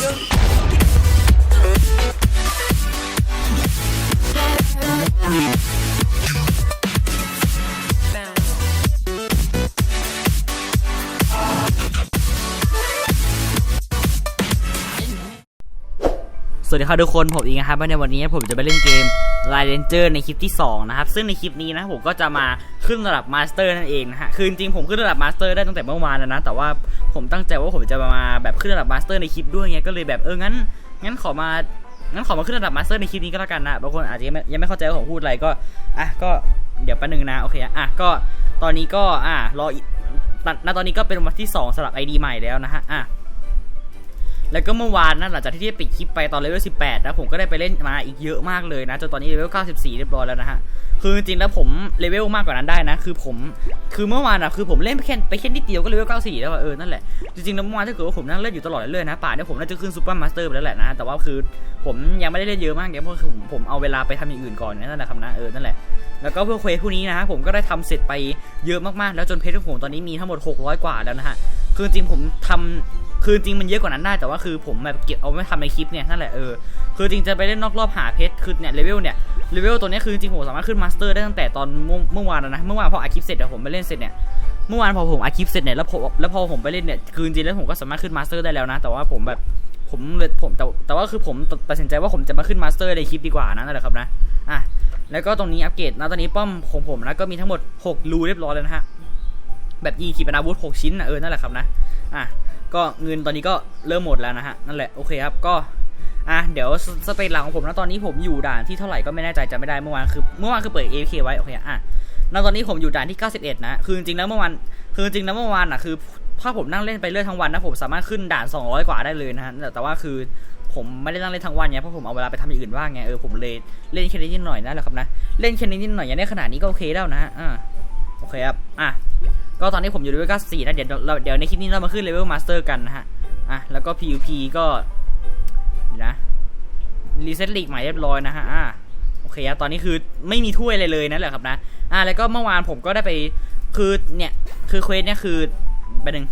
ส ครับทุกคนผมอิงนะครับในวันนี้ผมจะไปเล่นเกม l i เ e นเจอร์ในคลิปที่ 2 นะครับ ซึ่งในคลิปนี้นะผมก็จะมาขึ้นระดับมาสเตอร์นั่นเองนะฮะคือจริงผมขึ้นระดับมาสเตอร์ได้ตั้งแต่เมื่อวานแล้วนะ แต่ว่าผมตั้งใจว่าผมจะมาแบบขึ้นระดับมาสเตอร์ในคลิปด้วยไงก็เลยแบบเอองั้นงั้นขอมางั้นขอมาขึ้นระดับมาสเตอร์ในคลิปนี้ก็แล้วกันนะบางคนอาจจะยังไม่ยังไม่เข้าใจว่าผมพูดอะไรก็อะก็เดี๋ยวแป๊บนึงนะโอเคอะก็ตอนนี้ก็อะรอณตอนนี้ก็เป็นวันที่สองสำหรับ ID ใหม่แล้วนะฮะอะ แล้วก็เมื่อวานนะหลังจากที่ได้ปิดคลิปไปตอนเลเวล18นะผมก็ได้ไปเล่นมาอีกเยอะมากเลยนะจนตอนนี้เลเวล94 เรียบร้อยแล้วนะฮะคือจริงแล้วผมเลเวลมากกว่านั้นได้นะ คือผมคือเมื่อวานอะคือผมเล่นไปแค่ไปแค่นิดเดียวก็เลเวล94 แล้วเออนั่นแหละจริงๆแล้วเมื่อวานถ้าเกิดว่าผมนั่งเล่นอยู่ตลอดเรื่อยๆนะป่านนี้ผมน่าจะขึ้นซูเปอร์มาสเตอร์ไปแล้วแหละนะแต่ว่าคือผมยังไม่ได้เล่นเยอะมากเนี่ยเพราะคือผมผมเอาเวลาไปทำอย่างอื่นก่อนนั่นแหละครับนะเออนั่นแหละแล้วก็เพื่อเควสพวกนี้นะฮะผมก็ได้ทำเสร็จไปเยอะมากๆ แล้วจนเพชรของผมตอนนี้มีทั้งหมด 600 กว่าแล้วนะฮะคือจริงผมทำ คือจริงมันเยอะกว่านั้นได้แต่ว่าคือผมแบบเก็บเอาไว้ทำในคลิปเนี่ยนั่นแหละเออคือจริงจะไปเล่นนอกรอบหาเพชรคือเนี่ยเลเวลเนี่ยเลเวลตัวนี้คือจริงผมสามารถขึ้นมาสเตอร์ได้ตั้งแต่ตอนเมื่อวานแล้วนะเมื่อวานพออัดคลิปเสร็จเดี๋ยวผมไปเล่นเสร็จเนี่ยเมื่อวานพอผมอัดคลิปเสร็จเนี่ยแล้วพอแล้วพอผมไปเล่นเนี่ยคือจริงแล้วผมก็สามารถขึ้นมาสเตอร์ได้แล้วนะ แต่ว่าผมแบบผมเลยผมแต่แต่ว่าคือผมตัดสินใจว่าผมจะมาขึ้นมาสเตอร์ในคลิปดีกว่านะนั่นแหละครับนะอะแล้วก็ตรงนี้อัปเกรดนะตอนนี้ป้อมของผมนะก็มีทั้งหมด 6 รูเรียบร้อยแล้วนะฮะแบบยิงขีปนาวุธ 6 ชิ้นนะเออนั่นแหละครับนะอะ ก็เงินตอนนี้ก็เริ่มหมดแล้วนะฮะนั่นแหละโอเคครับก็อะเดี๋ยวสสเตจหลังของผมนะตอนนี้ผมอยู่ด่านที่เท่าไหร่ก็ไม่แน่ใจจำไม่ได้เมื่อวานคือเมื่อวานคือเปิด AFK ไว้โอเคอะแล้วตอนนี้ผมอยู่ด่านที่ 91 นะคือจริงๆแล้วเมื่อวานคือจริงๆแล้วเมื่อวานอะคือถ้าผมนั่งเล่นไปเรื่อยทั้งวันนะผมสามารถขึ้นด่าน 200 กว่าได้เลยนะฮะแต่ว่าคือผมไม่ได้นั่งเล่นทั้งวันไงเพราะผมเอาเวลาไปทำอย่างอื่นว่างไงเออผมเลยเล่นแค่นี้นิดหน่อยนั่นแหละครับนะเล่นแค่นี้นิดหน่อยอย่างได้ขนาดนี้ก็โอเคแล้วนะฮะอ่าโอเคครับอะ ก็ตอนนี้ผมอยู่เลเวล94นะเดี๋ยวเราเดี๋ยวในคลิปนี้เรามาขึ้นเลเวลมาสเตอร์กันนะฮะอะแล้วก็ PVP ก็นะรีเซ็ตลีกใหม่เรียบร้อยนะฮะอ่าโอเคครับตอนนี้คือไม่มีถ้วยอะไรเลยนั่นแหละครับนะอะแล้วก็เมื่อวานผมก็ได้ไปคือเนี่ยคือเควสเนี่ยคือไปหนึ่ง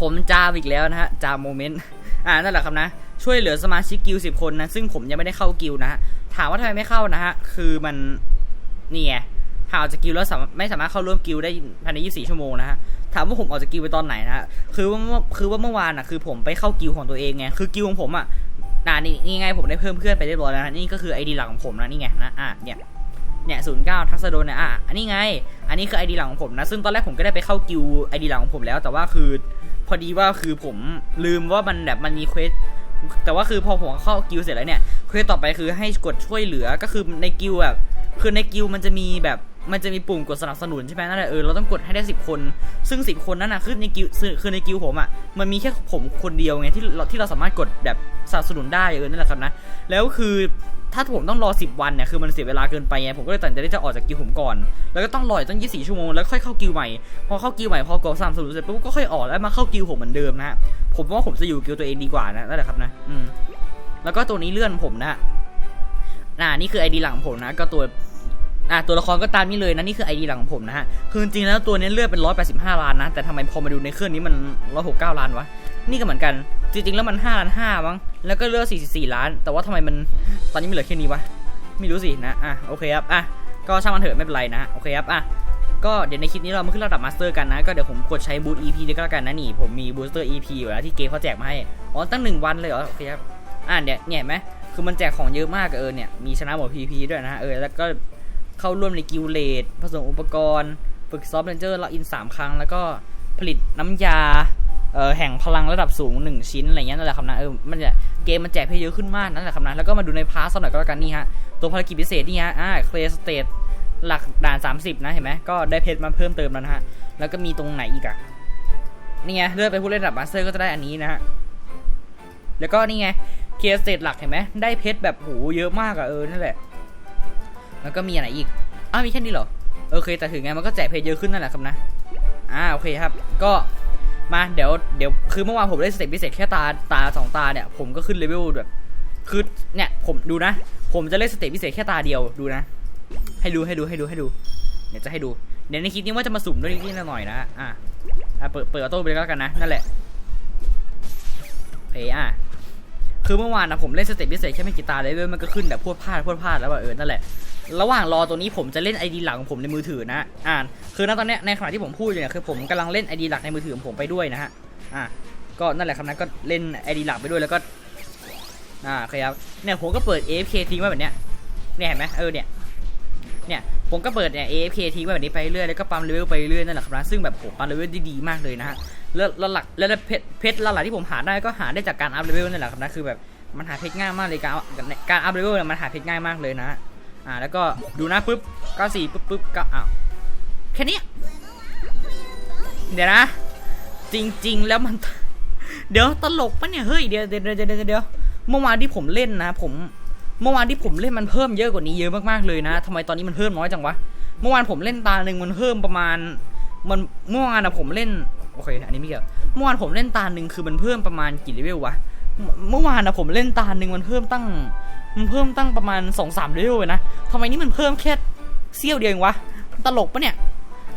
ผมจามอีกแล้วนะฮะจามโมเมนต์อ่านั่นแหละครับนะ ช่วยเหลือสมาชิกกิลสิบคนนะ ซึ่งผมยังไม่ได้เข้ากิลนะฮะ ถามว่าทำไมไม่เข้านะฮะ คือมันนี่ไง หากออกจากกิลแล้วมไม่สามารถเข้าร่วมกิลได้ภายใน 24 ชั่วโมงนะฮะ ถามว่าผมออกจากกิลไปตอนไหนนะฮะคือว่าเมื่อคือว่าเมื่อวานอะคือผมไปเข้ากิลของตัวเองไง คือกิลของผมอะนานี่นี่ไงผมได้เพิ่มเพื่อนไปเรียบร้อยแล้วนะนี่ก็คือไอดีหลักของผมนะนี่ไงนะ อะ เนี่ย เนี่ยศูนย์เก้าทักษะโดนนี่ยอะ อันนี้ไง อันนี้คือไอดีหลังของผมนะ ซึ่งตอนแรกผมก็ได้ไปเข้ากิลไอดีหลังของผมแล้ว แต่ว่าคือ พอดีว่าคือผมลืมว่ามันแบบมันมีเควสแต่ว่าคือพอผมเข้ากิลเสร็จแล้วเนี่ยเควสต่อไปคือให้กดช่วยเหลือก็คือในกิลแบบคือในกิลมันจะมีแบบ มันจะมีปุ่มกดสนับสนุนใช่ไหมนั่นแหละเออเราต้องกดให้ได้สิบคน ซึ่งสิบคนนั้นนะคือในกิลคือในกิลผมอะมันมีแค่ผมคนเดียวไงที่เราที่เราสามารถกดแบบสนับสนุนได้เออนั่นแหละครับนะแล้วคือถ้าผมต้องรอ 10 วันเนี่ยคือมันเสียเวลาเกินไปไงผมก็เลยตัดใจที่จะออกจากกิลผมก่อน แล้วก็ต้องรออีกตั้ง 24 ชั่วโมงแล้วค่อยเข้ากิลใหม่พอเข้ากิลใหม่พอกดสามสนุนเสร็จปุ๊บก็ค่อยออกแล้วมาเข้ากิลผมเหมือนเดิมนะฮะผมว่าผมจะอยู่กิลตัวเองดีกว่านะนั่นแหละครับนะอืมแล้วก็ตัวนี้เลื่อนผมนะน่านี่คือไอดีหลังผมนะก็ตัว อะตัวละครก็ตามนี้เลยนะนี่คือไอดีหลังของผมนะฮะคือจริงแล้วตัวนี้เลือดเป็น 185 ล้านนะ แต่ทำไมพอมาดูในเครื่องนี้มัน 169 ล้านวะ นี่ก็เหมือนกัน จริงๆแล้วมัน5ล้าน5มั้งแล้วก็เลือด44 ล้าน แต่ว่าทำไมมันตอนนี้มันเหลือแค่นี้วะไม่รู้สินะอะโอเคครับอะก็ช่างมันเถอะไม่เป็นไรนะโอเคครับอะก็เดี๋ยวในคลิปนี้เรามาขึ้นระดับมาสเตอร์กันนะ ก็เดี๋ยวผมกดใช้บูต EP ด้วยก็แล้วกันนะนี่ผมมีบูสเตอร์ EP อยู่แล้วที่เกมเขาแจกมาให้อ๋อตั้งหนึ่งวันเลยเหรอโอเคครับอะเนี่ยเนี่ยไหมคือมันแจกของเยอะมากเออเนี่ยมีชนะหมด PVP ด้วยนะฮะเออแล้วก็ เข้าร่วมในกิลเลดผสมอุปกรณ์ ฝึกซอฟต์เรนเจอร์ล็อกอิน 3 ครั้ง แล้วก็ผลิตน้ำยาเอ่อแห่งพลังระดับสูง 1 ชิ้นอะไรเงี้ยนั่นแหละครับนะเออมันจะเกมมันแจกให้เยอะขึ้นมากนั่นแหละครับนะแล้วก็มาดูในพาร์ทสักหน่อยก็แล้วกันนี่ฮะตัวภารกิจพิเศษนี่ฮะอ่าเคลสเตทหลักด่าน 30 นะเห็นไหมก็ได้เพชรมาเพิ่มเติมแล้วนะฮะแล้วก็มีตรงไหนอีกอะนี่ไงเลื่อนไปผู้เล่นระดับมาสเตอร์ก็จะได้อันนี้นะฮะแล้วก็นี่ไงเคลสเตทหลักเห็นไหมได้เพชรแบบโหเยอะมากอะเออนั่นแหละ แล้วก็มีอะไรอีกอ้าวมีแค่นี้เหรอโอเคแต่ถึงไงมันก็แจกเพจเยอะขึ้นนั่นแหละครับนะอ่าโอเคครับ ก็มาเดี๋ยวเดี๋ยวคือเมื่อวานผมได้สเต็ปพิเศษแค่ตาตาสองตาเนี่ยผมก็ขึ้นเลเวลแบบคือเนี่ยผมดูนะ ผมจะเล่นสเต็ปพิเศษแค่ตาเดียวดูนะ ให้ดูให้ดูให้ดูให้ดูเดี๋ยวจะให้ดูเดี๋ยวในคลิปนี้ว่าจะมาสุ่มด้วยนิดหน่อยนะอะอะเปิดเปิดออโต้ไปแล้วกันนะนั่นแหละเพย์อะคือเมื่อวานนะผมเล่นสเต็ปพิเศษแค่ไม่กี่ตาเลยเว้ยมันก็ขึ้นแบบพวดพลาดพวดพลาดแล้วแบบเออนั่นแหละ ระหว่างรอตัวนี้ผมจะเล่นไอดีหลักของผมในมือถือนะ อ่านคือณตอนนี้ในขณะที่ผมพูดอยู่เนี่ยคือผมกำลังเล่นไอดีหลักในมือถือของผมไปด้วยนะฮะ อะก็นั่นแหละครับนะก็เล่นไอดีหลักไปด้วยแล้วก็ อ่าเคครับเนี่ยผมก็เปิด AFK ทิ้งไว้แบบเนี้ย เนี่ยเห็นไหมเออเนี่ย เนี่ยผมก็เปิดเนี่ย AFK ทิ้งไว้แบบนี้ไปเรื่อยแล้วก็ปั๊มเลเวลไปเรื่อยนั่นแหละครับนะซึ่งแบบผมปั๊มเลเวลได้ดีมากเลยนะฮะแล้วหลักแล้วเพชรเพชรหลักที่ผมหาได้ก็หาได้จากการอัพเลเวลนั่นแหละครับนะคือแบบมันหาเพชรง่ายมากเลยการการอัพเลเวลเนี่ยมันหาเพชรง่ายมากเลยนะ อ่าแล้วก็ดูนะปุ๊บ94ปุ๊บปุ๊บก็อ้าวแค่นี้เดี๋ยวนะ จริง ๆ แล้วมัน เดี๋ยวตลกปะเนี่ยเฮ้ยเดี๋ยวเดี๋ยวเดี๋ยวเดี๋ยวเมื่อวานที่ผมเล่นนะ ผมเมื่อวานที่ผมเล่นมันเพิ่มเยอะกว่านี้เยอะมากๆเลยนะทำไมตอนนี้มันเพิ่มน้อยจังวะเมื่อวานผมเล่นตาหนึ่งมันเพิ่มประมาณ มันเมื่อวานอะผมเล่นโอเคอันนี้ไม่เกี่ยวเมื่อวานผมเล่นตาหนึ่งคือมันเพิ่มประมาณกี่เลเวลวะเมื่อวานอะผมเล่นตาหนึ่งมันเพิ่มตั้ง มันเพิ่มตั้งประมาณสองสามเลเวลเลยนะทำไมนี่มันเพิ่มแค่เสี้ยวเดียวเองวะ ตลกปะเนี่ย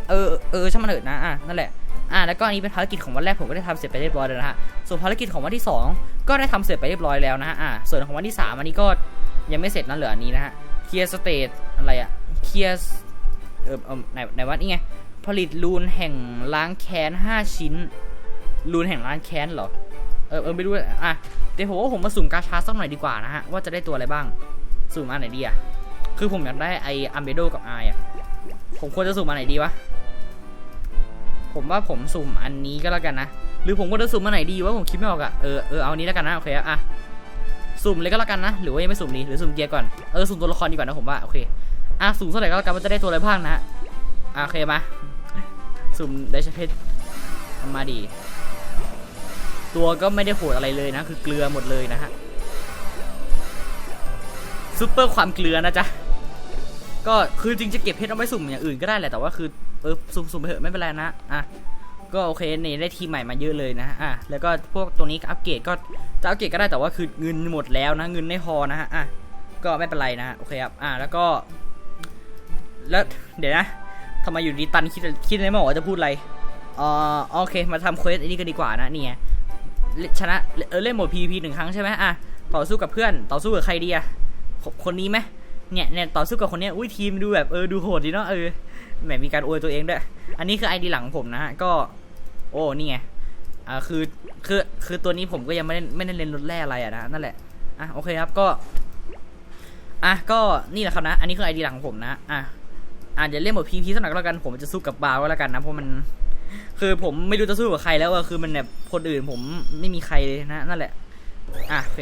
เออเออช่างมันเถิดนะอะนั่นแหละอะแล้วก็อันนี้เป็นภารกิจของวันแรกผมก็ได้ทำเสร็จไปเรียบร้อยแล้วนะฮะ ส่วนภารกิจของวันที่ 2 ก็ได้ทำเสร็จไปเรียบร้อยแล้วนะฮะอะส่วนของวันที่ 3 อันนี้ก็ยังไม่เสร็จนะเหลืออันนี้นะฮะ เคลียร์สเตทอะไรอะเคลียร์เออเออไหนไหนวะนี่ไงผลิตรูนแห่งล้างแค้น5 ชิ้นรูนแห่งล้างแค้นเหรอ เออเออไม่รู้อะเดี๋ยวผมว่าผมมาสุ่มกาชาสักหน่อยดีกว่านะฮะว่าจะได้ตัวอะไรบ้าง สุ่มอันไหนดีอะคือผมอยากได้ไออัมเบโดกับไออะผมควรจะสุ่มอันไหนดีวะผมว่าผมสุ่มอันนี้ก็แล้วกันนะหรือผมก็จะสุ่มอันไหนดีวะผมคิดไม่ออกอะเออเออเอาอันนี้แล้วกันนะโอเคอะอะสุ่มเลยก็แล้วกันนะหรือว่ายังไม่สุ่มดีหรือสุ่มเกียร์ก่อนเออสุ่มตัวละครดีกว่านะผมว่าโอเคอะสุ่มเท่าไหร่ก็แล้วกันว่าจะได้ตัวอะไรบ้างนะอะโอเคมาสุ่มได้ชเพชรเอามาดี ตัวก็ไม่ได้โหดอะไรเลยนะ คือเกลือหมดเลยนะฮะซูเปอร์ความเกลือนะจ๊ะ ก็คือจริงจะเก็บเพชรเอาไว้สุ่มอย่างอื่นก็ได้แหละ แต่ว่าคือเออสุ่มสุ่มไปเถอะไม่เป็นไรนะ อะ ก็โอเคนี่ได้ทีมใหม่มาเยอะเลยนะ อะ แล้วก็พวกตัวนี้อัปเกรดก็จะอัปเกรดก็ได้แต่ว่าคือเงินหมดแล้วนะ เงินไม่พอนะฮะ อะ ก็ไม่เป็นไรนะ โอเคครับ อะ แล้วก็ แล้วเดี๋ยวนะทำไมอยู่ดีตันคิดคิดอะไรไม่ออกว่าจะพูดอะไรอ๋อโอเค มาทำเควสอันนี้กันดีกว่านะเนี่ไง ชนะเออเล่นโหมด PVP หนึ่งครั้งใช่ไหมอะต่อสู้กับเพื่อนต่อสู้กับใครดีอะคนนี้ไหมเนี่ยเนี่ยต่อสู้กับคนเนี้ยอุ้ยทีมดูแบบเออดูโหดดีเนาะเออแหมมีการอวยตัวเองด้วย อันนี้คือไอดีหลังผมนะฮะก็โอ้นี่ไงอ่าคือคือคือตัวนี้ผมก็ยังไม่ได้ไม่ได้เล่นรถแร่อะไรอะนะนั่นแหละอะโอเคครับก็อะก็นี่แหละครับนะ อันนี้คือไอดีหลังของผมนะอะอะเดี๋ยวเล่นหมดพีพีสักหน่อยก็แล้วกันผมจะสู้กับบาวก็แล้วกันนะเพราะมัน คือผมไม่รู้จะสู้กับใครแล้วอะคือมันแบบคนอื่นผมไม่มีใครเลยนะนั่นแหละ อะโอเค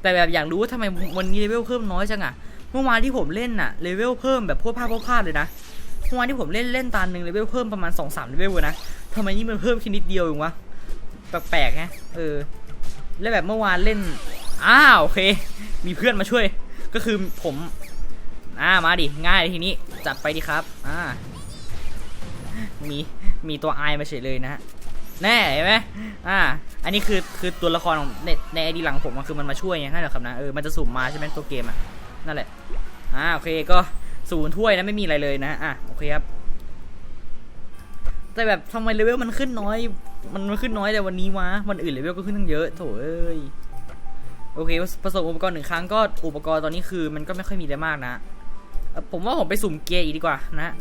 แต่แบบอยากรู้ว่าทำไมวันนี้เลเวลเพิ่มน้อยจังอะเมื่อวานที่ผมเล่นน่ะเลเวลเพิ่มแบบพวดพลาดพวดพลาดเลยนะเมื่อวานที่ผมเล่นเล่นตาหนึ่งเลเวลเพิ่มประมาณ2องสามเลเวลเลยนะทำไมนี่มันเพิ่มแค่นิดเดียวเองวะแปลกๆไงเออ แล้วแบบเมื่อวานเล่นอ้าวโอเค มีเพื่อนมาช่วย ก็คือผม อ่ามาดิง่ายเลยทีนี้จัดไปดิครับ อ่า มีมีตัวไอมาเฉยเลยนะฮะแน่เห็นไหมอ่า อันนี้คือคือตัวละครของในในไอดีหลังผมอะคือมันมาช่วยไงนั่นแหละครับนะเออมันจะสุ่มมาใช่ไหมตัวเกมอะนั่นแหละอ่าโอเคก็ศูนย์ถ้วยนะไม่มีอะไรเลยนะอะโอเคครับแต่แบบทำไมเลเวลมันขึ้นน้อยมันมันขึ้นน้อยแต่วันนี้วะวันอื่นเลเวลก็ขึ้นตั้งเยอะโถเอ้ยโอเคผสมอุปกรณ์หนึ่งครั้งก็อุปกรณ์ตอนนี้คือมันก็ไม่ค่อยมีอะไรมากนะ ผมว่าผมไปสุ่มเกียร์อีกดีกว่านะ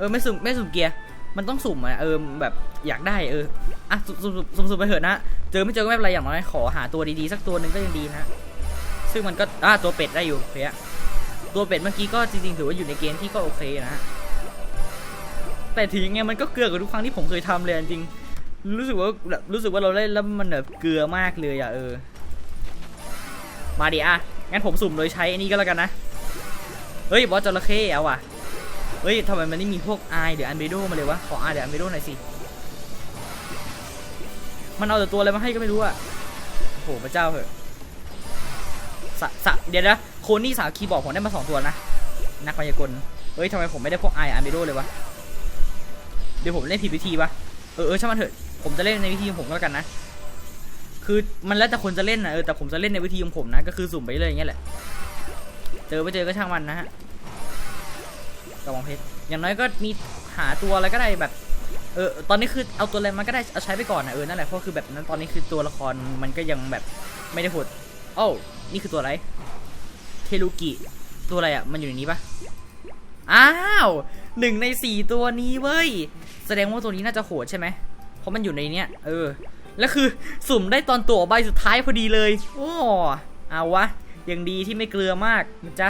เออไม่สุ่มไม่สุ่มเกียร์มันต้องสุ่มอะเออแบบอยากได้เอออะสุ่มสุ่มสุ่มสุ่มไปเถอะนะเจอไม่เจอก็ไม่เป็นไรอย่างน้อยขอหาตัวดีๆสักตัวหนึ่งก็ยังดีนะซึ่งมันก็อ่าตัวเป็ดได้อยู่เคอะตัวเป็ดเมื่อกี้ก็จริงๆถือว่าอยู่ในเกณฑ์ที่ก็โอเคนะแต่ถึงยังไงมันก็เกลือกว่าทุกครั้งที่ผมเคยทำเลยจริงรู้สึกว่ารู้สึกว่าเราเล่นแล้วมันแบบเกลือมากเลยอะเออ มาดิอะงั้นผมสุ่มโดยใช้อันนี้ก็แล้วกันนะเฮ้ยบอสจระเข้เอาว่ะ เฮ้ยทำไมมันไม่มีพวกไอเดี๋ยวอันเบโดมาเลยวะ ขอไอเดี๋ยวอันเบโดหน่อยสิ มันเอาแต่ตัวอะไรมาให้ก็ไม่รู้อะโอ้โหพระเจ้าเหอะสะสะเดี๋ยวนะ โคนี่สาวคีย์บอร์ดผมได้มาสองตัวนะ นักพยากล เฮ้ยทำไมผมไม่ได้พวกไออันเบโดเลยวะ เดี๋ยวผมเล่นผิดวิธีปะเออเออช่างมันเถอะ ผมจะเล่นในวิธีของผมก็แล้วกันนะ คือมันแล้วแต่คนจะเล่นนะเออแต่ผมจะเล่นในวิธีของผมนะ ก็คือสุ่มไปเลยอย่างเงี้ยแหละ เจอไม่เจอก็ช่างมันนะฮะ กระบองเพชรอย่างน้อยก็มีหาตัวอะไรก็ได้แบบเออตอนนี้คือเอาตัวอะไรมันก็ได้เอาใช้ไปก่อนนะเออนั่นแหละเพราะคือแบบนั้นตอนนี้คือตัวละครมันก็ยังแบบไม่ได้โหดโอ้านี่คือตัวอะไรเทลุกิตัวอะไรอะมันอยู่ในนี้ปะอ้าวหนึ่งในสี่ตัวนี้เว้ยแสดงว่าตัวนี้น่าจะโหดใช่ไหมเพราะมันอยู่ในเนี้ยเออแล้วคือสุ่มได้ตอนตัวใบสุดท้ายพอดีเลยโอ้เอาวะยังดีที่ไม่เกลือมากนะจ๊ะ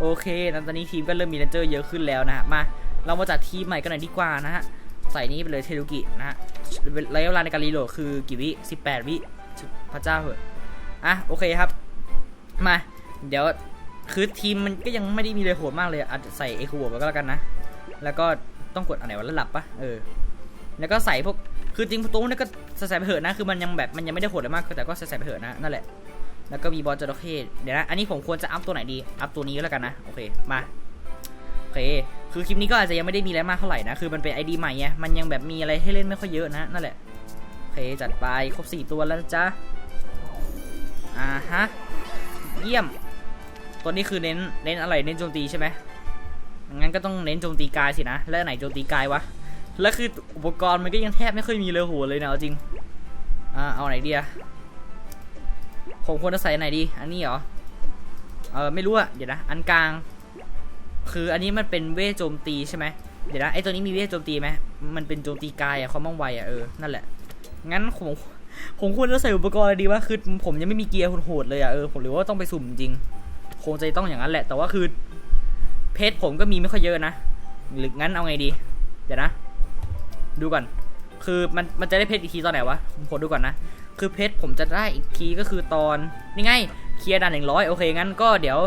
โอเคตอนนี้ทีมก็เริ่มมีเลนเจอร์เยอะขึ้นแล้วนะฮะ มา เรามาจัดทีมใหม่กันหน่อยดีกว่านะฮะ ใส่นี้ไปเลยเทลุกินะฮะระยะเวลาในการรีโหลดคือกี่วิ 18 วิ พระเจ้าเหอะ อะโอเคครับ มา เดี๋ยวคือทีมมันก็ยังไม่ได้มีเลยโหดมากเลยอาจจะใส่เอคูบไปก็แล้วกันนะ แล้วก็ต้องกดอะไรวะแล้วหลับปะเออ แล้วก็ใส่พวก คือจริงตัวนี้ก็ใส่ไปเถอะนะ คือมันยังแบบมันยังไม่ได้โหดเลยมาก แต่ก็ใส่ไปเถอะนะ นั่นแหละ แล้วก็มีบอลจระเข้เดี๋ยวนะ อันนี้ผมควรจะอัพตัวไหนดี อัพตัวนี้ก็แล้วกันนะ โอเค มา โอเค คือคลิปนี้ก็อาจจะยังไม่ได้มีอะไรมากเท่าไหร่นะ คือมันเป็นไอดีใหม่ไง มันยังแบบมีอะไรให้เล่นไม่ค่อยเยอะนะ นั่นแหละ โอเค จัดไป ครบ 4 ตัวแล้วจ๊ะอ่าฮะ เยี่ยม ตัวนี้คือเน้น เน้นอะไร เน้นโจมตีใช่ไหมงั้นก็ต้องเน้นโจมตีกายสินะ แล้วไหนโจมตีกายวะ แล้วคืออุปกรณ์มันก็ยังแทบไม่ค่อยมีเลยโหเลยนะเอาจริง อ่า เอาไหนดีอะ ผมควรจะใส่ไหนดี อันนี้เหรอ เออไม่รู้อะเดี๋ยวนะ อันกลาง คืออันนี้มันเป็นเวทโจมตีใช่ไหมเดี๋ยวนะไอตัวนี้มีเวทโจมตีไหมมันเป็นโจมตีกายอะความว่องไวอะเออ นั่นแหละ งั้นผมผมควรจะใส่อุปกรณ์อะไรดีวะ คือผมยังไม่มีเกียร์โหดเลยอะเออ ผมหรือว่าต้องไปสุ่มจริง คงจะต้องอย่างนั้นแหละ แต่ว่าคือ เพชรผมก็มีไม่ค่อยเยอะนะ หรืองั้นเอาไงดี เดี๋ยวนะ ดูก่อน คือมันมันจะได้เพชรอีกทีตอนไหนวะ ผมดูก่อนนะ คือเพชรผมจะได้อีกทีก็คือตอนนี่ไงเคลียร์ด่านหนึ่งร้อยโอเคงั้นก็เดี๋ยว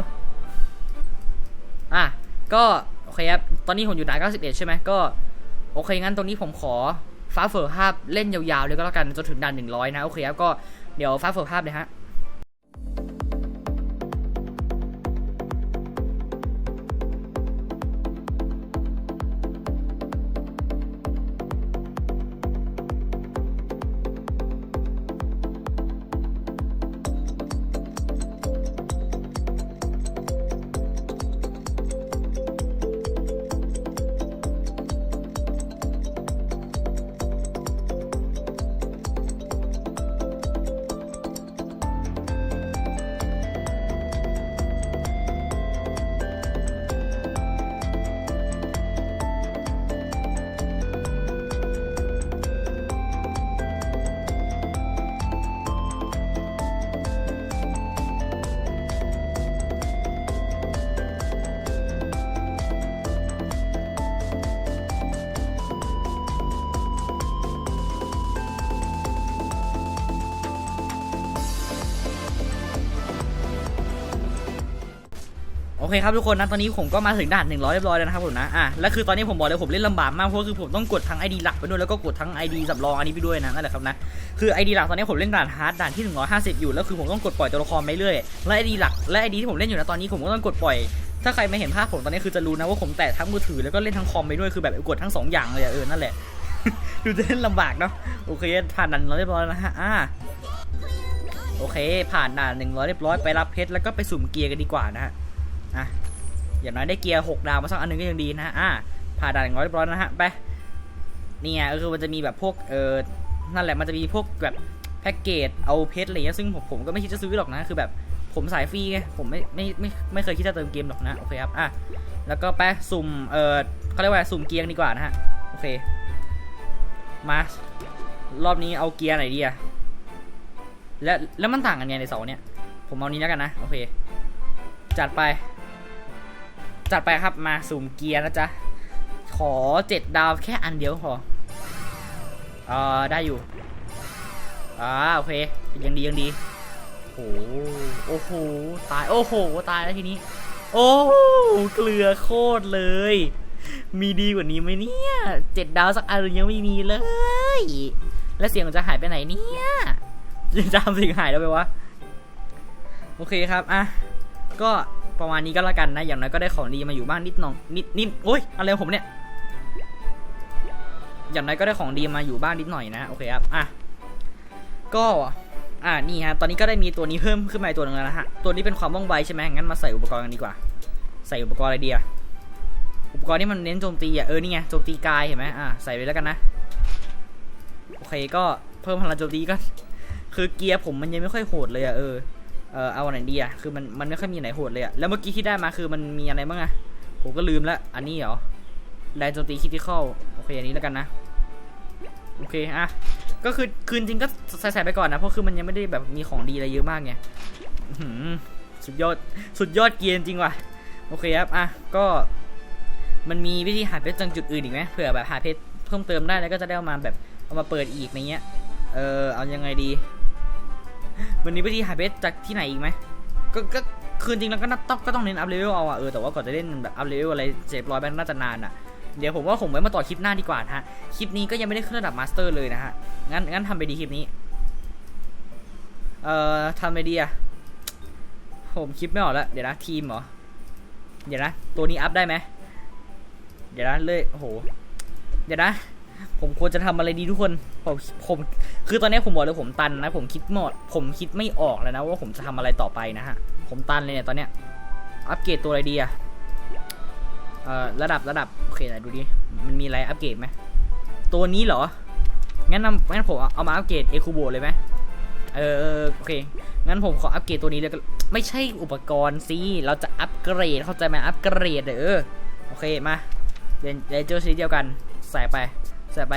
อะก็โอเคครับตอนนี้ผมอยู่ด่าน91ใช่ไหมก็โอเคงั้นตรงนี้ผมขอฟ้าเฟอร์ภาพเล่นยาวๆเลยก็แล้วกันจนถึงด่าน100นะโอเคครับก็เดี๋ยวฟ้าเฟอร์ภาพเลยฮะ โอเคครับทุกคนนะตอนนี้ผมก็มาถึงด่าน100เรียบร้อยแล้วนะครับผมนะอะแล้วคือตอนนี้ผมบอกเลยผมเล่นลำบากมากเพราะคือผมต้องกดทั้ง ID หลักไปด้วยแล้วก็กดทั้ง ID สำรองอันนี้ไปด้วยนะนั่นแหละครับนะคือ ID หลักตอนนี้ผมเล่นด่านฮาร์ดด่านที่ 150 อยู่แล้วคือผมต้องกดปล่อยตัวละครไปเรื่อยและ ID หลักและ ID ที่ผมเล่นอยู่นะตอนนี้ผมก็ต้องกดปล่อย ถ้าใครไม่เห็นภาพผมตอนนี้คือจะรู้นะว่าผมแตะทั้งมือถือแล้วก็เล่นทั้งคอมไปด้วยคือแบบกดทั้งสองอย่างเลยอะเออนั่นแหละดูจะเล่นลำบากเนาะโอเคผ่านด่าน100เรียบร้อยแล้วนะฮะอ่าโอเค ผ่านด่าน100เรียบร้อยไปรับเพชรแล้วก็ไปสุ่มเกียร์กันดีกว่านะฮะ อะอย่างน้อยได้เกียร์หกดาวมาสักอันหนึงก็ยังดีนะอ่าผ่าด่านอย่างร้อยร้อยนะฮะไปนี่ไงก็คือมันจะมีแบบพวกเออนั่นแหละมันจะมีพวกแบบแพ็กเกจเอาเพชรอะไรเงี้ยซึ่งผมผมก็ไม่คิดจะซื้อหรอกนะคือแบบผมสายฟรีไงผมไม่ไม่ไม่ไม่เคยคิดจะเติมเกมหรอกนะโอเคครับอะแล้วก็ไปสุ่มเออเขาเรียกว่าสุ่มเกียร์ดีกว่านะฮะโอเคมารอบนี้เอาเกียร์ไหนดีอะแล้วแล้วมันต่างกันไงในเสาเนี่ยผมเอานี้แล้วกันนะโอเค จัดไป จัดไปครับมาสุ่มเกียร์นะจ๊ะ ขอเจ็ดดาวแค่อันเดียวพอเอ่อได้อยู่อ่าโอเคยังดียังดีโอ้โหโอ้โหตายโอ้โหตายแล้วทีนี้ โอ้โหเกลือโคตรเลย มีดีกว่านี้ไหมเนี่ยเจ็ดดาวสักอันยังไม่มีเลย แล้วเสียงจะหายไปไหนเนี่ยจำเสียงหายแล้วไปวะโอเคครับอะก็ ประมาณนี้ก็แล้วกันนะ อย่างน้อยก็ได้ของดีมาอยู่บ้างนิดหน่อยนิดนิดโอ้ยอะไรผมเนี่ย อย่างน้อยก็ได้ของดีมาอยู่บ้างนิดหน่อยนะ โอเคครับ อะ ก็ อ่านี่ฮะ ตอนนี้ก็ได้มีตัวนี้เพิ่มขึ้นมาอีกตัวหนึงแล้วนะฮะ ตัวนี้เป็นความว่องไวใช่ไหมงั้นมาใส่อุปกรณ์กันดีกว่า ใส่อุปกรณ์อะไรดีอะอุปกรณ์ที่มันเน้นโจมตีอะ เออ นี่ไง โจมตีกายเห็นไหมอะ ใส่ไปแล้วกันนะ โอเค ก็เพิ่มพลังโจมตีก็ คือเกียร์ผมมันยังไม่ค่อยโหดเลยอะ เออ เออเอาไหนดีอะคือมันมันไม่ค่อยมีไหนโหดเลยอะแล้วเมื่อกี้ที่ได้มาคือมันมีอะไรบ้างอะผมก็ลืมละอันนี้เหรอแรงโจมตีคิติคอลโอเคอันนี้แล้วกันนะโอเคอะก็คือคืนจริงก็ใส่ไปก่อนนะเพราะคือมันยังไม่ได้แบบมีของดีอะไรเยอะมากไงสุดยอดสุดยอดเกียร์จริงว่ะโอเคครับอะก็มันมีวิธีหาเพชรจังจุดอื่นอีกไหมเผื่อแบบหาเพชรเพิ่มเติมได้แล้วก็จะได้เอามาแบบเอามาเปิดอีกในเงี้ยเออเอายังไงดี มันมีวิธีหาเพชรจากที่ไหนอีกไหมก็ก็คืนจริงแล้วก็นับต้องก็ต้องเน้นอัพเลเวลเอาอะเออแต่ว่าก่อนจะเล่นแบบอัพเลเวลอะไรเจ็บร้อยแบงน่าจะนานอะเดี๋ยวผมว่าผมไว้มาต่อคลิปหน้าดีกว่านะฮะ คลิปนี้ก็ยังไม่ได้ขึ้นระดับมาสเตอร์เลยนะฮะ งั้นงั้นทำไปดีคลิปนี้ เอ่อทำไปดีอะผมคิดไม่ออกแล้ว เดี๋ยวนะทีมเหรอ เดี๋ยวนะ ตัวนี้อัพได้ไหม เดี๋ยวนะเลยโอ้โห เดี๋ยวนะ ผมควรจะทำอะไรดีทุกคน ผมผมคือตอนนี้ผมบอกเลยผมตันนะ ผมคิดหมด ผมคิดไม่ออกแล้วนะว่าผมจะทำอะไรต่อไปนะฮะ ผมตันเลยเนี่ยตอนเนี้ย อัปเกรดตัวอะไรดีอะเอ่อระดับระดับโอเคไหนดูดิ มันมีอะไรอัปเกรดไหม ตัวนี้เหรอ งั้นนำงั้นผมเอามาอัปเกรดเอคูโบเลยไหมเออโอเค งั้นผมขออัปเกรดตัวนี้เลยก็ไม่ใช่อุปกรณ์สิ เราจะอัปเกรดเข้าใจไหมอัปเกรดเออโอเคมาเดนเดนเจอร์ชนิดเดียวกัน ใส่ไป ใส่ไป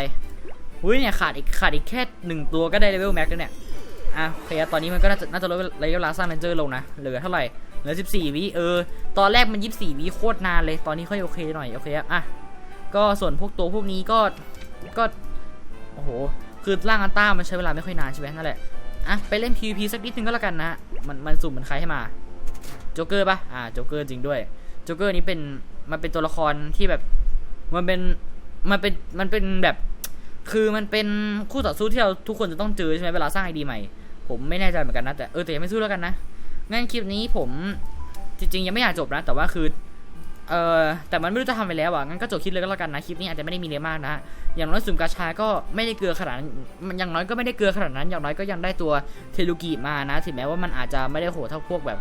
อุ้ยเนี่ยขาดอีกขาดอีกแค่หนึ่งตัวก็ได้เลเวลแม็กแล้วเนี่ย อะโอเคตอนนี้มันก็น่าจะน่าจะลดระยะเวลาสร้างเรนเจอร์ลงนะ เหลือเท่าไหร่ เหลือ 14 วิเออ ตอนแรกมัน 24 วิโคตรนานเลย ตอนนี้ค่อยโอเคหน่อย โอเคอะอะ ก็ส่วนพวกตัวพวกนี้ก็ ก็ โอ้โห คือร่างอันต้ามันใช้เวลาไม่ค่อยนานใช่ไหมนั่นแหละ อะ ไปเล่น PVP สักนิดนึงก็แล้วกันนะ มันมันสุ่มเหมือนใครให้มา โจ๊กเกอร์ปะอ่า โจ๊กเกอร์จริงด้วย โจ๊กเกอร์นี้เป็น มันเป็นตัวละครที่แบบ มันเป็น มันเป็น มันเป็นแบบ คือมันเป็นคู่ต่อสู้ที่เราทุกคนจะต้องเจอใช่ไหมเวลาสร้างไอดีใหม่ ผมไม่แน่ใจเหมือนกันนะ แต่เออแต่ยังไม่สู้แล้วกันนะงั้นคลิปนี้ผมจริงๆยังไม่อยากจบนะ แต่ว่าคือเออแต่มันไม่รู้จะทำไปแล้วอะงั้นก็จบคลิปเลยก็แล้วกันนะคลิปนี้อาจจะไม่ได้มีเนื้อมากนะอย่างน้อยสุ่มกาชาก็ไม่ได้เกลือขนาดมันอย่างน้อยก็ไม่ได้เกลือขนาดนั้นอย่างน้อยก็ยังได้ตัวเทลูกิมานะถึงแม้ว่ามันอาจจะไม่ได้โหดเท่าพวกแบบ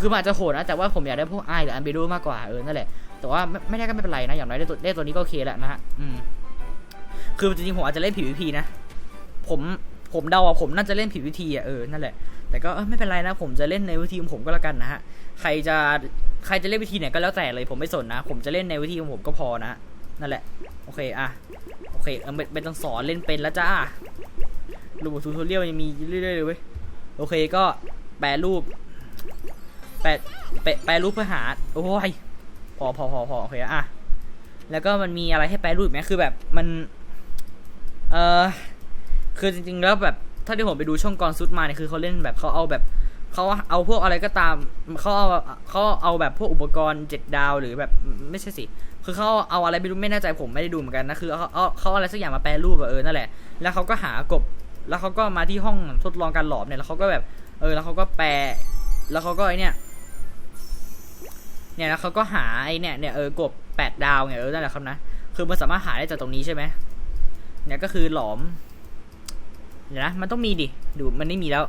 คือมันอาจจะโหดนะแต่ว่าผมอยากได้พวกไอหรืออันเบโดมากกว่าเออนั่นแหละแต่ว่าไม่ไม่ได้ก็ไม่เป็นไรนะอย่างน้อยได้ตัวได้ตัวนี้ก็โอเคแล้วนะฮะอืม คือจริงๆผมอาจจะเล่น PVP นะ ผมผมเดาอะผมน่าจะเล่น PVP อะเออนั่นแหละ แต่ก็ไม่เป็นไรนะ ผมจะเล่นในวิธีของผมก็แล้วกันนะฮะ ใครจะใครจะเล่นวิธีไหนก็แล้วแต่เลย ผมไม่สนนะ ผมจะเล่นในวิธีของผมก็พอนะนั่นแหละ โอเคอะโอเคเออไม่ไม่ต้องสอนเล่นเป็นแล้วจ้ารูปทูทอเรียลยังมีเรื่อยๆเลยเว้ยโอเคก็แปลรูปแปลแปลรูปเพื่อหาโอ้ยพอพอพอพอโอเคอะแล้วก็มันมีอะไรให้แปลรูปอีกไหมคือแบบมัน เออคือจริงๆแล้วแบบถ้าที่ผมไปดูช่องกรซุดมาเนี่ยคือเขาเล่นแบบเขาเอาแบบเขาเอาพวกอะไรก็ตามเขาเอาเขาเอาแบบพวกอุปกรณ์เจ็ดดาวหรือแบบไม่ใช่สิคือเขาเอาอะไรไม่รู้ไม่แน่ใจผมไม่ได้ดูเหมือนกันนะคือเขาเอาเขาเอาอะไรสักอย่างมาแปลรูปอะเออนั่นแหละแล้วเขาก็หากบ แล้วเขาก็มาที่ห้องทดลองการหลอมเนี่ยแล้วเขาก็แบบ เออ แล้วเขาก็แปล แล้วเขาก็ไอเนี่ยเนี่ยแล้วเขาก็หาไอเนี่ยเนี่ยเออกบแปดดาวไงเออนั่นแหละครับนะคือมันสามารถหาได้จากตรงนี้ใช่ไหม เนี่ยก็คือหลอมเดี๋ยวนะมันต้องมีดิดูมันไม่มีแล้ว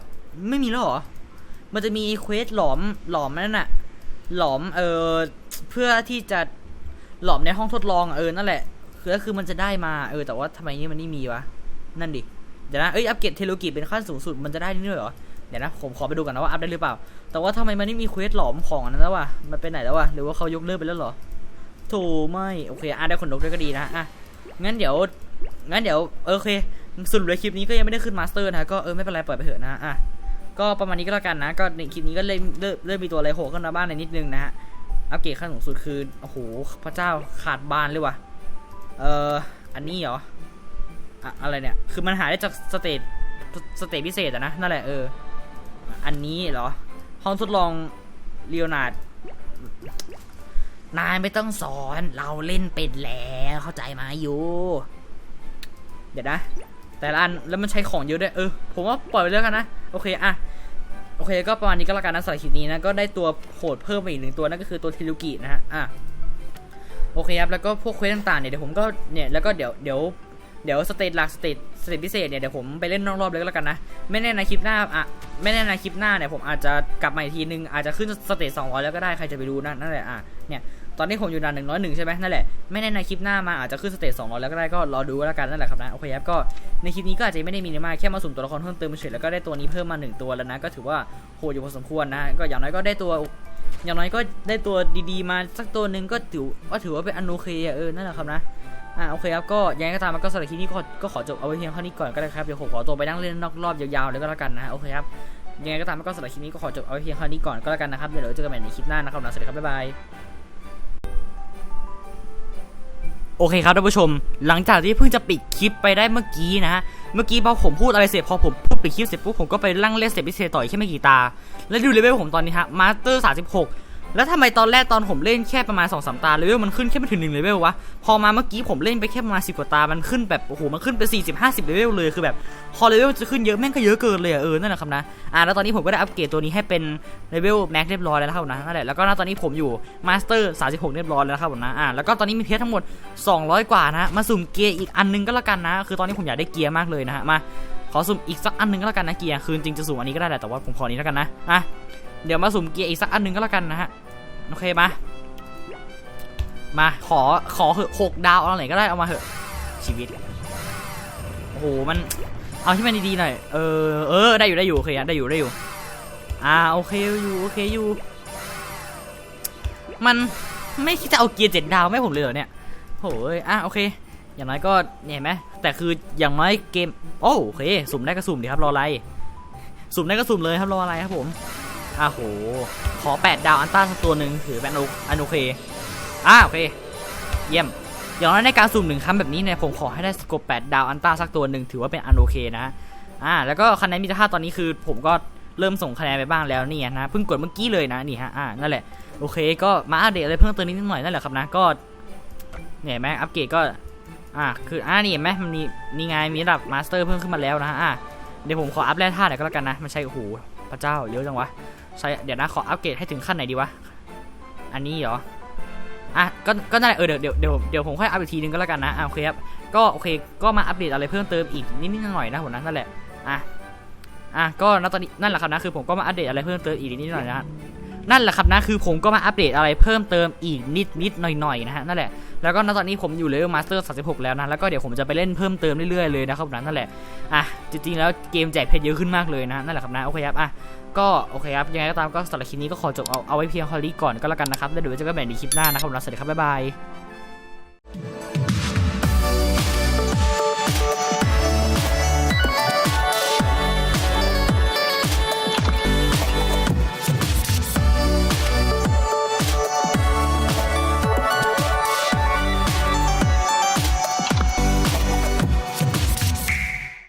ไม่มีแล้วเหรอ มันจะมีเควสหลอมหลอมนั่นน่ะ หลอมเออเพื่อที่จะหลอมในห้องทดลองเออนั่นแหละ คือก็คือมันจะได้มาเออแต่ว่าทำไมนี่มันไม่มีวะนั่นดิเดี๋ยวนะเอ้ยอัปเกรดเทโลกิเป็นขั้นสูงสุดมันจะได้นี่ด้วยเหรอเดี๋ยวนะผมขอไปดูกันนะว่าอัพได้หรือเปล่า แต่ว่าทำไมมันไม่มีเควสหลอมของอันนั้นแล้ววะมันไปไหนแล้ววะหรือว่าเขายกเลิกไปแล้วเหรอโถไม่โอเคอะได้ขนนกด้วยก็ดีนะอะงั้นเดี๋ยว งั้นเดี๋ยวโอเคสรุปเลยคลิปนี้ก็ยังไม่ได้ขึ้นมาสเตอร์นะก็เออไม่เป็นไรปล่อยไปเถอะนะอะก็ประมาณนี้ก็แล้วกันนะ ก็ในคลิปนี้ก็เริ่มเริ่มเริ่มมีตัวอะไรโผล่ขึ้นมาบ้างในนิดนึงนะฮะอัปเกรดขั้นสูงสุดคือโอ้โหพระเจ้าขาดบานเลยว่ะเอออันนี้เหรออะอะไรเนี่ย คือมันหาได้จากสเตจสเตจพิเศษอะนะนั่นแหละเอออันนี้เหรอห้องทดลองเลโอนาดนายไม่ต้องสอนเราเล่นเป็นแล้วเข้าใจไหมยู เดี๋ยวนะ แต่ละอันแล้วมันใช้ของเยอะด้วยเออผมว่าปล่อยไปเรื่อยกันนะโอเคอะโอเคก็ประมาณนี้ก็แล้วกันนะสำหรับคลิปนี้นะก็ได้ตัวโหดเพิ่มไปอีกหนึ่งตัวนั่นก็คือตัวทิลุกินะฮะอะโอเคครับแล้วก็พวกเควสต่างๆเนี่ยเดี๋ยวผมก็เนี่ยแล้วก็เดี๋ยวเดี๋ยวเดี๋ยวสเตจหลักสเตจสเตจพิเศษเนี่ยเดี๋ยวผมไปเล่นนอกรอบเลยก็แล้วกันนะไม่แน่ในคลิปหน้าอะไม่แน่ในคลิปหน้าเนี่ยผมอาจจะกลับมาอีกทีนึงอาจจะขึ้นสเตจ200แล้วก็ได้ใครจะไปรู้นะนั่นแหละอะเนี่ย ตอนนี้ผมอยู่ด่านหนึ่งร้อยหนึ่งใช่ไหมนั่นแหละ ไม่แน่ในคลิปหน้ามาอาจจะขึ้นสเตจสองร้อยแล้วก็ได้ก็รอดูแล้วกันนั่นแหละครับนะ โอเคครับก็ในคลิปนี้ก็อาจจะไม่ได้มีมากแค่มาสุ่มตัวละครเพิ่มเติมเฉยแล้วก็ได้ตัวนี้เพิ่มมาหนึ่งตัวแล้วนะ ก็ถือว่าโหดอยู่พอสมควรนะ ก็อย่างน้อยก็ได้ตัว อย่างน้อยก็ได้ตัวดีๆ มาสักตัวหนึ่งก็ถือก็ถือว่าเป็นอนโอเคอะเออ นั่นแหละครับนะอ่าโอเคครับก็ยังไงก็ตามมันก็สำหรับคลิปนี้ก็ก็ขอจบเอาไว้เพียงเท่านี้ก่อนก็ได้ครับเดี๋ยวผมขอตัวไปนั่งเล่นนอกรอบยาวๆเลยก็แล้วกันนะฮะโอเคครับยังไงก็ตามมันก็สำหรับคลิปนี้ก็ขอจบเอาไว้เพียงเท่านี้ก่อนก็แล้วกันนะครับเดี๋ยวเราเจอกันใหม่ในคลิปหน้านะครับนะสวัสดีครับบ๊ายบาย โอเคครับท่านผู้ชม หลังจากที่เพิ่งจะปิดคลิปไปได้เมื่อกี้นะเมื่อกี้พอผมพูดอะไรเสร็จพอผมพูดปิดคลิปเสร็จปุ๊บผมก็ไปลั่งเล่นเสร็จพิเศษต่อยแค่ไม่กี่ตา แล้วดูเลเวลผมตอนนี้ฮะมาสเตอร์36 แล้วทำไมตอนแรกตอนผมเล่นแค่ประมาณ2อสตาเลเวลมันขึ้นแค่ไม่ถึง1เลเวลวะ พอมาเมื่อกี้ผมเล่นไปแค่ประมาณ10กว่าตา มันขึ้นแบบโอ้โห มันขึ้นไป 40 50เลเวลเลย คือแบบพอเลเวลจะขึ้นเยอะแม่งก็เยอะเกินเลยอเออ นั่นแหละครับนะ อ่าแล้วตอนนี้ผมก็ได้อัปเกรดตัวนี้ให้เป็นเลเวลแม็กเรียบร้อยแล้วนะครับนะ นั่นแหละ แล้วก็ตอนนี้ผมอยู่มาสเตอร์36 เรียบร้อยแล้วครับผมนะ อ่าแล้วก็ตอนนี้มีเพชรทั้งหมด 200 กว่านะ มาสุ่มเกียร์อีกอันนึงก็แล้วกันนะ คือตอนนี้ผมอยากได้เกียร์มากเลยนะฮะ มาขอสุ่มอีกสักอันนึงก็แล้วกันนะเกียร์ คือจริงจะสุ่มอันนี้ก็ได้แหละแต่ว่าผมขอนี้แล้วกันนะอะ เดี๋ยวมาสุ่มเกียร์อีกสักอันหนึ่งก็แล้วกันนะฮะ โอเคมา มาขอขอเหอะหกดาวเอาไหนก็ได้เอามาเหอะชีวิต โอ้โหมันเอาที่มันดีๆหน่อย เออเออได้อยู่ได้อยู่โอเคอะได้อยู่ได้อยู่ อ่าโอเคอยู่โอเคอยู่ มันไม่คิดจะเอาเกียร์เจ็ดดาวไม่ผมเลยเหรอเนี่ยโหยอะโอเค อย่างน้อยก็เนี่ยเห็นไหมแต่คืออย่างน้อยเกมโอ้โอเค สุ่มได้ก็สุ่มดีครับรออะไร สุ่มได้ก็สุ่มเลยครับรออะไรครับผม อะโห ขอ 8 ดาวอันต้าสักตัวหนึ่งถือเป็นอันโอเคอ่าโอเค เยี่ยม อย่างน้อยในการสุ่มหนึ่งครั้งแบบนี้เนี่ยผมขอให้ได้สกบ8ดาวอันต้าสักตัวหนึ่งถือว่าเป็นอันโอเคนะอ่าแล้วก็คะแนนมิตรภาพตอนนี้คือผมก็เริ่มส่งคะแนนไปบ้างแล้วนี่นะเพิ่งกดเมื่อกี้เลยนะนี่ฮะอ่านั่นแหละโอเค ก็มาอัปเดตอะไรเพิ่มเติมนิดหน่อยนั่นแหละครับนะก็เนี่ยไหมอัปเกรดก็อ่าคืออ่านี่เห็นไหมมันมีนี่ไงมีระดับมาสเตอร์เพิ่มขึ้นมาแล้วนะฮะอ่าเดี๋ยวผมขออัพแร่ธาตุหน่อยก็แล้วกันนะมันใช่โอ้โหพระเจ้าเยอะจังวะ เดี๋ยวนะขออัปเกรดให้ถึงขั้นไหนดีวะ อันนี้เหรอ อะ ก็ก็นั่นแหละเออเดี๋ยวเดี๋ยวเดี๋ยวเดี๋ยวผมค่อยอัปอีกทีนึงก็แล้วกันนะอะโอเคครับ ก็โอเค ก็มาอัปเดตอะไรเพิ่มเติมอีกนิดนิดหน่อยนะผมนะนั่นแหละ อะ อะ ก็ณตอนนี้นั่นแหละครับนะคือผมก็มาอัปเดตอะไรเพิ่มเติมอีกนิดนิดหน่อยนะนั่นแหละครับนะคือผมก็มาอัปเดตอะไรเพิ่มเติมอีกนิดนิดหน่อยหน่อยๆนะฮะนั่นแหละ แล้วก็ณตอนนี้ผมอยู่เลเวลมาสเตอร์36 แล้วนะ แล้วก็เดี๋ยวผมจะไปเล่นเพิ่มเติมเรื่อยๆเลยนะครับนะนั่นแหละ อะ จริงๆแล้วเกมแจกเพชรเยอะขึ้นมากเลยนะ นั่นแหละครับนะ โอเคครับ อะ ก็โอเคครับ ยังไงก็ตามก็สำหรับคลิปนี้ก็ขอจบเอาเอาไว้เพียงเท่านี้ก่อนก็แล้วกันนะครับ แล้วเดี๋ยวเจอกันใหม่ในคลิปหน้านะครับผมสวัสดีครับ บ๊ายบาย